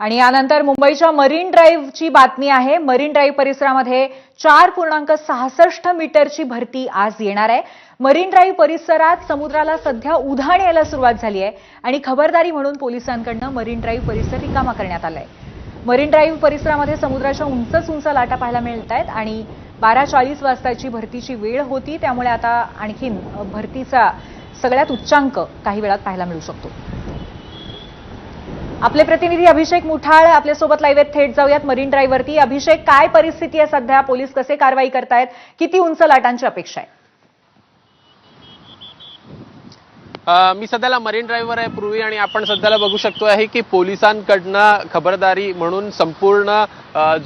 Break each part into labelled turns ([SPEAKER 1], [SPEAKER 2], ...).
[SPEAKER 1] आणि यानंतर मुंबईच्या मरीन ड्राईव्हची बातमी आहे. मरीन ड्राईव्ह परिसरामध्ये चार पूर्णांक सहासष्ट मीटरची भरती आज येणार आहे. मरीन ड्राईव्ह परिसरात समुद्राला सध्या उधाण यायला सुरुवात झाली आहे आणि खबरदारी म्हणून पोलिसांकडनं मरीन ड्राईव्ह परिसर रिकामा करण्यात आलाय. मरीन ड्राईव्ह परिसरामध्ये समुद्राच्या उंचच उंच लाटा पाहायला मिळत आहेत आणि बारा चाळीस वाजताची भरतीची वेळ होती. त्यामुळे आता आणखीन भरतीचा सगळ्यात उच्चांक काही वेळात पाहायला मिळू शकतो. आपले प्रतिनिधी अभिषेक मुठाळ आपल्यासोबत लाईव्ह आहेत. थेट जाऊयात मरीन ड्राईव्हवरती अभिषेक काय परिस्थिती आहे सध्या? पोलीस कसे कारवाई करतायत? किती उंच लाटांची अपेक्षा आहे?
[SPEAKER 2] मी सध्याला मरीन ड्राईव्हवर आहे पूर्वी आणि आपण सध्याला बघू शकतो आहे की पोलिसांकडनं खबरदारी म्हणून संपूर्ण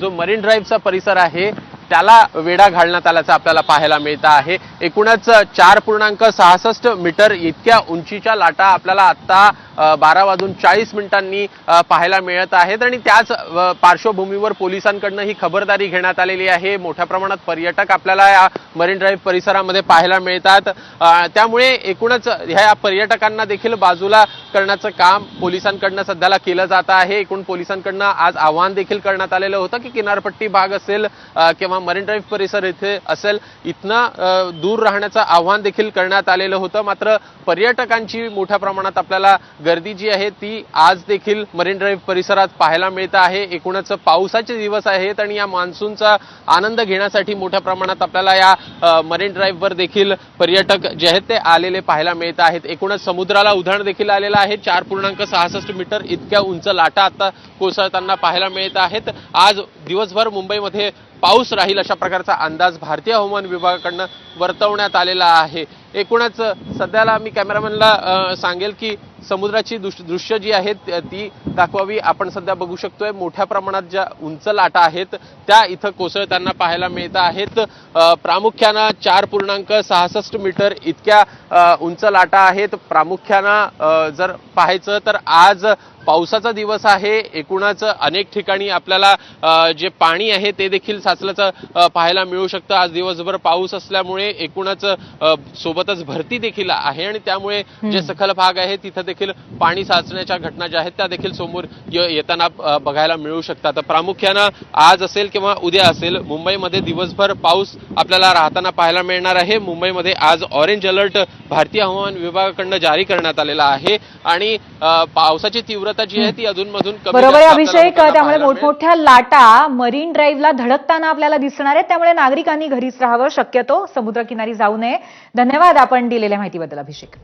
[SPEAKER 2] जो मरीन ड्राईव्हचा परिसर आहे त्याला वेढा घालण्यात आल्याचं आपल्याला पाहायला मिळतं आहे. एकूणच चार पूर्णांक सहासष्ट मीटर इतक्या उंचीच्या लाटा आपल्याला आत्ता बारा वाजून चाळीस मिनिटांनी पाहायला मिळत आहेत. आणि त्याच पार्श्वभूमीवर पोलिसांकडनं ही खबरदारी घेण्यात आलेली आहे. मोठ्या प्रमाणात पर्यटक आपल्याला या मरीन ड्राईव्ह परिसरामध्ये पाहायला मिळतात. त्यामुळे एकूणच ह्या पर्यटकांना देखील बाजूला करण्याचं काम पोलिसांकडनं सध्याला केलं जात आहे. एकूण पोलिसांकडनं आज आव्हान देखील करण्यात आलेलं होतं की किनारपट्टी भाग असेल किंवा मरीन ड्राईव्ह परिसर इथे असेल इथनं दूर राहण्याचं आव्हान देखील करण्यात आलेलं होतं. मात्र पर्यटकांची मोठ्या प्रमाणात आपल्याला गर्दी जी आहे ती आज देखील मरीन ड्राईव्ह परिसरात पाहायला मिळत आहे. एकूणच पावसाचे दिवस आहेत आणि या मान्सूनचा आनंद घेण्यासाठी मोठ्या प्रमाणात आपल्याला या मरीन ड्राईव्हवर देखील पर्यटक जे आहेत ते आलेले पाहायला मिळत आहेत. एकूणच समुद्राला उधाण देखील आलेलं आहे. चार पूर्णांक सहासष्ट मीटर इतक्या उंच लाटा आता कोसळताना पाहायला मिळत आहेत. आज दिवसभर मुंबईमध्ये पाऊस राहील अशा प्रकारचा अंदाज भारतीय हवामान विभागाकडनं वर्तवण्यात आलेला आहे. एकूणच सध्याला मी कॅमेरामॅनला सांगेल की समुद्राची दृश्य जी आहेत ती दाखवावी आपण सध्या बघू शकतोय. मोठ्या प्रमाणात ज्या उंच लाटा आहेत त्या इथं कोसळताना पाहायला मिळत आहेत. प्रामुख्यानं चार पूर्णांक सहासष्ट मीटर इतक्या उंच लाटा आहेत. प्रामुख्यानं जर पाहायचं तर आज पावसाचा दिवस आहे. एकूणच अनेक ठिकाणी आपल्याला जे पाणी आहे ते देखील साचल्याचं पाहायला मिळू शकतं. आज दिवसभर पाऊस असल्यामुळे एकूणच सोबतच भरती देखील आहे आणि त्यामुळे जे सखल भाग आहे तिथं देखील पाणी साचण्याच्या घटना ज्या आहेत त्या देखील समोर य- येताना बघायला मिळू शकतात. प्रामुख्यानं आज असेल किंवा उद्या असेल मुंबईमध्ये दिवसभर पाऊस आपल्याला राहताना पाहायला मिळणार आहे. मुंबईमध्ये आज ऑरेंज अलर्ट भारतीय हवामान विभागाकडनं जारी करण्यात आलेला आहे. आणि पावसाची तीव्रता जी आहे ती अधूनमधून
[SPEAKER 1] बरोबर आहे अभिषेक. त्यामुळे. मोठमोठ्या लाटा मरीन ड्राईव्हला धडकताना आपल्याला दिसणार आहेत त्यामुळे नागरिकांनी घरीच राहावं शक्यतो समुद्रकिनारी जाऊ नये. धन्यवाद आपण दिलेल्या माहितीबद्दल अभिषेक.